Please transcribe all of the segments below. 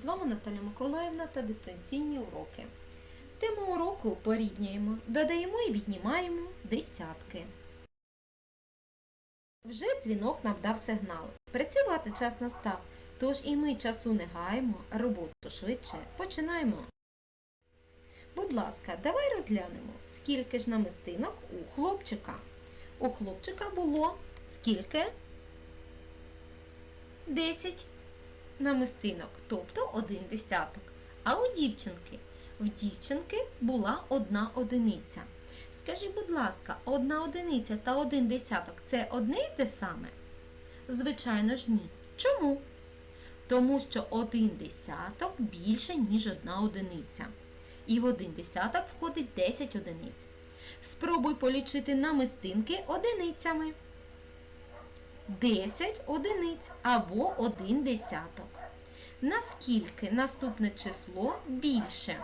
З вами Наталя Миколаївна та дистанційні уроки. Тему уроку порівнюємо, додаємо і віднімаємо десятки. Вже дзвінок нам дав сигнал. Працювати час настав, тож і ми часу не гаємо, роботу швидше починаємо. Будь ласка, давай розглянемо, скільки ж намистинок у хлопчика. У хлопчика було скільки? 10 намистинок, тобто один десяток. А у дівчинки? В дівчинки була одна одиниця. Скажіть, будь ласка, одна одиниця та один десяток це одне й те саме? Звичайно ж ні. Чому? Тому що один десяток більше, ніж одна одиниця. І в один десяток входить 10 одиниць. Спробуй полічити намистинки одиницями. 10 одиниць або 1 десяток. Наскільки наступне число більше?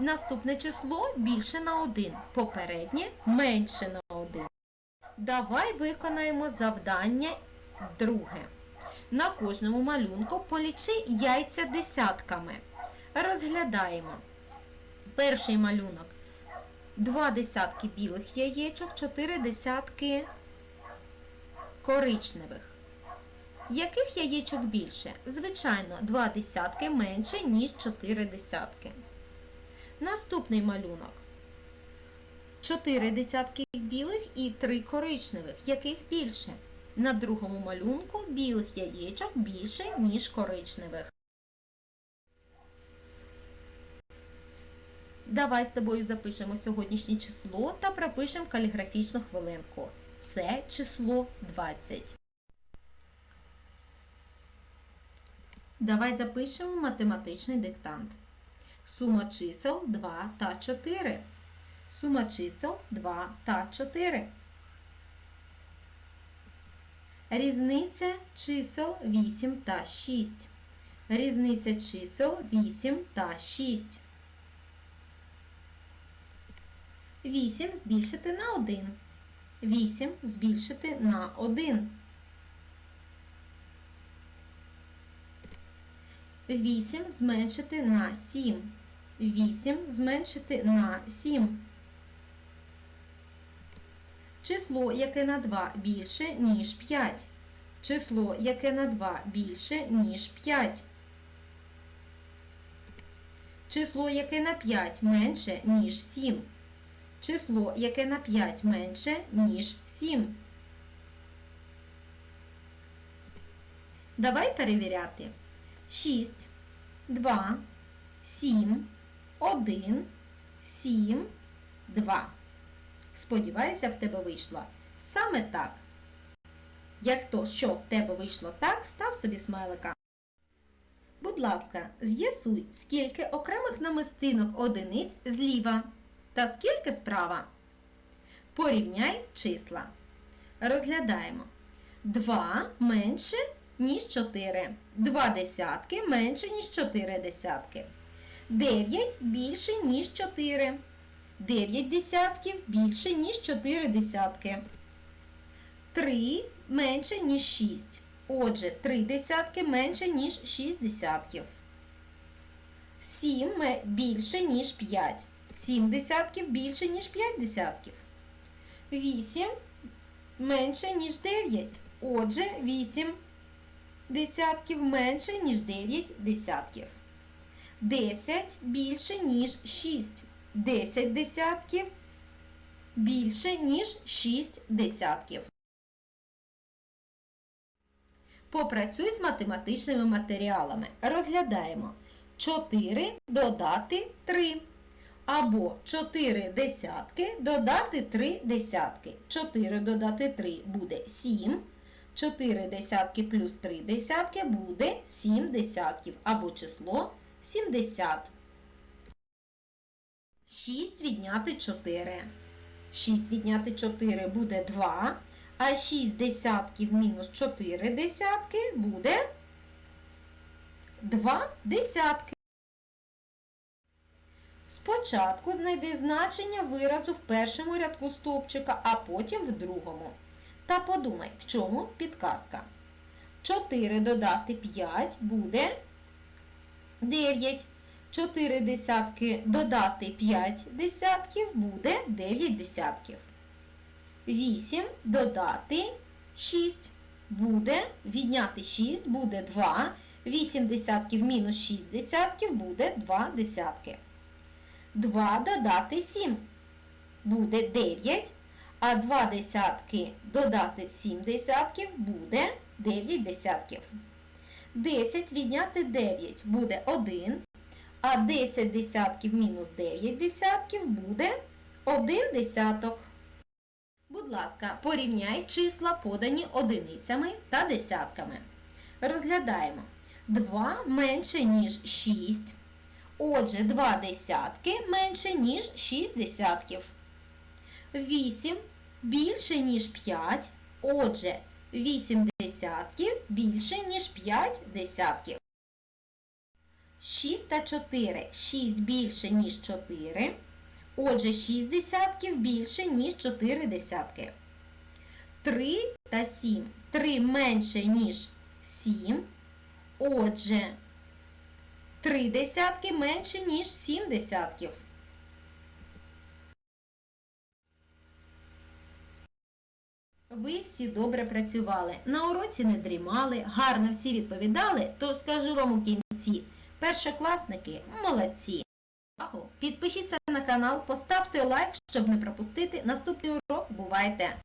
Наступне число більше на 1, попереднє менше на 1. Давай виконаємо завдання друге. На кожному малюнку полічи яйця десятками. Розглядаємо. Перший малюнок. Два десятки білих яєчок, чотири десятки коричневих. Яких яєчок більше? Звичайно, два десятки менше, ніж чотири десятки. Наступний малюнок. Чотири десятки білих і три коричневих. Яких більше? На другому малюнку білих яєчок більше, ніж коричневих. Давай з тобою запишемо сьогоднішнє число та пропишемо каліграфічну хвилинку. Це число 20. Давай запишемо математичний диктант. Сума чисел 2 та 4. Сума чисел 2 та 4. Різниця чисел 8 та 6. Різниця чисел 8 та 6. 8 збільшити на 1. 8 збільшити на 1. 8 зменшити на 7. 8 зменшити на 7. Число, яке на 2 більше, ніж 5. Число, яке на 2 більше, ніж 5. Число, яке на 5 менше, ніж 7. Число, яке на 5 менше, ніж 7. Давай перевіряти. 6, 2, 7, 1, 7, 2. Сподіваюся, в тебе вийшло саме так. Як то, що в тебе вийшло так, став собі смайлика. Будь ласка, з'ясуй, скільки окремих намистинок одиниць зліва та скільки справа. Порівняй числа. Розглядаємо. 2 менше, ніж 4. 2 десятки менше, ніж 4 десятки. 9 більше, ніж 4. 9 десятків більше, ніж 4 десятки. 3 менше, ніж 6. Отже, 3 десятки менше, ніж 6 десятків. 7 більше, ніж 5. 7 десятків більше, ніж 5 десятків. 8 менше, ніж 9. Отже, 8 десятків менше, ніж 9 десятків. 10 більше, ніж 6. 10 десятків більше, ніж 6 десятків. Попрацюй з математичними матеріалами. Розглядаємо 4 додати 3. Або 4 десятки додати 3 десятки. 4 додати 3 буде 7. 4 десятки плюс 3 десятки буде 7 десятків. Або число 70. 6 відняти 4. 6 відняти 4 буде 2. А 6 десятків мінус 4 десятки буде 2 десятки. Спочатку знайди значення виразу в першому рядку стовпчика, а потім в другому. Та подумай, в чому підказка. 4 додати 5 буде 9. 4 десятки додати 5 десятків буде 9 десятків. 8 додати 6 буде, відняти 6 буде 2. 8 десятків мінус 6 десятків буде 2 десятки. 2 додати 7 буде 9, а 2 десятки додати 7 десятків буде 9 десятків. 10 відняти 9 буде 1, а 10 десятків мінус 9 десятків буде 1 десяток. Будь ласка, порівняй числа, подані одиницями та десятками. Розглядаємо. 2 менше, ніж 6. Отже, 2 десятки менше, ніж 6 десятків. 8 більше, ніж 5. Отже, 8 десятків більше, ніж 5 десятків. 6 та 4. 6 більше, ніж 4. Отже, 6 десятків більше, ніж 4 десятки. 3 та 7. 3 менше, ніж 7. Отже, 3 десятки менше, ніж 7 десятків. Ви всі добре працювали, на уроці не дрімали, гарно всі відповідали, тож скажу вам у кінці, першокласники молодці! Підпишіться на канал, поставте лайк, щоб не пропустити наступний урок. Бувайте!